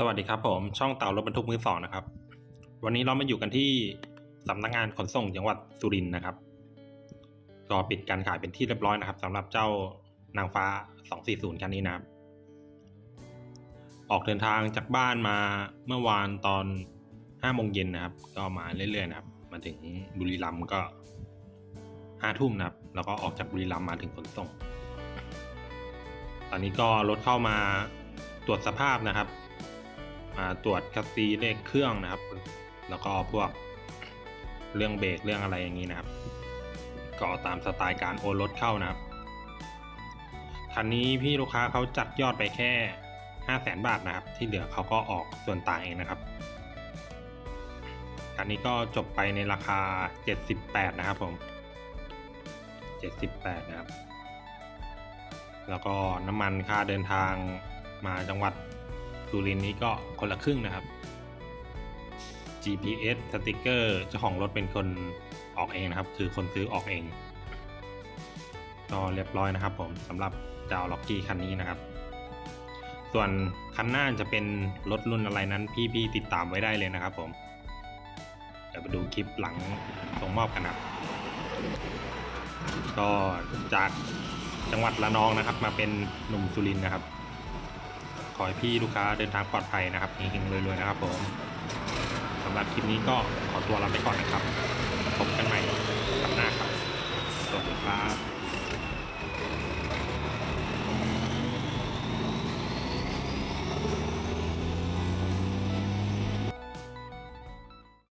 สวัสดีครับผม ช่องเต่ารถบรรทุกมือสองนะครับ วันนี้เรามาอยู่กันที่สำนักงานขนส่งจังหวัดสุรินทร์นะครับก็ปิดการขายเป็นที่เรียบร้อยนะครับสำหรับเจ้านางฟ้า 240 คันนี้นะครับ ออกเดินทางจากบ้านมาเมื่อวานตอน5โมงเย็นนะครับ ก็มาเรื่อยๆนะครับ มาถึงบุรีรัมย์ก็5ทุ่มนะครับ แล้วก็ออกจากบุรีรัมย์มาถึงขนส่ง ตอนนี้ก็รถเข้ามาตรวจสภาพนะครับ ตรวจคัสซีเลขเครื่องนะครับ แล้วก็พวกเรื่องเบรกเรื่องอะไรอย่างนี้นะครับ ก็ตามสไตล์การโอนรถเข้านะครับคันนี้พี่ลูกค้าเขาจัดยอดไปแค่5 0 0แสนบาทนะครับ ที่เหลือเขาก็ออกส่วนต่างเองนะครับคันนี้ก็จบไปในราคา 78 นะครับผม 78 นะครับ แล้วก็น้ำมันค่าเดินทางมาจังหวัด สุรินนี้ก็คนละครึ่งนะครับ GPS สติกเกอร์เจ้าของรถเป็นคนออกเองนะครับ คือคนซื้อออกเองก็เรียบร้อยนะครับ ผมสำหรับเจ้าล็อกกี้คันนี้นะครับ ส่วนคันหน้าจะเป็นรถรุ่นอะไรนั้นพี่ๆติดตามไว้ได้เลยนะครับ ผมเดี๋ยวไปดูคลิปหลังส่งมอบกันนะครับ ก็จากจังหวัดระนองนะครับ มาเป็นหนุ่มสุรินนะครับ ขอให้พี่ลูกค้าเดินทางปลอดภัยนะครับเฮงๆรวยๆนะครับผมสำหรับคลิปนี้ก็ขอตัวลาไปก่อนนะครับ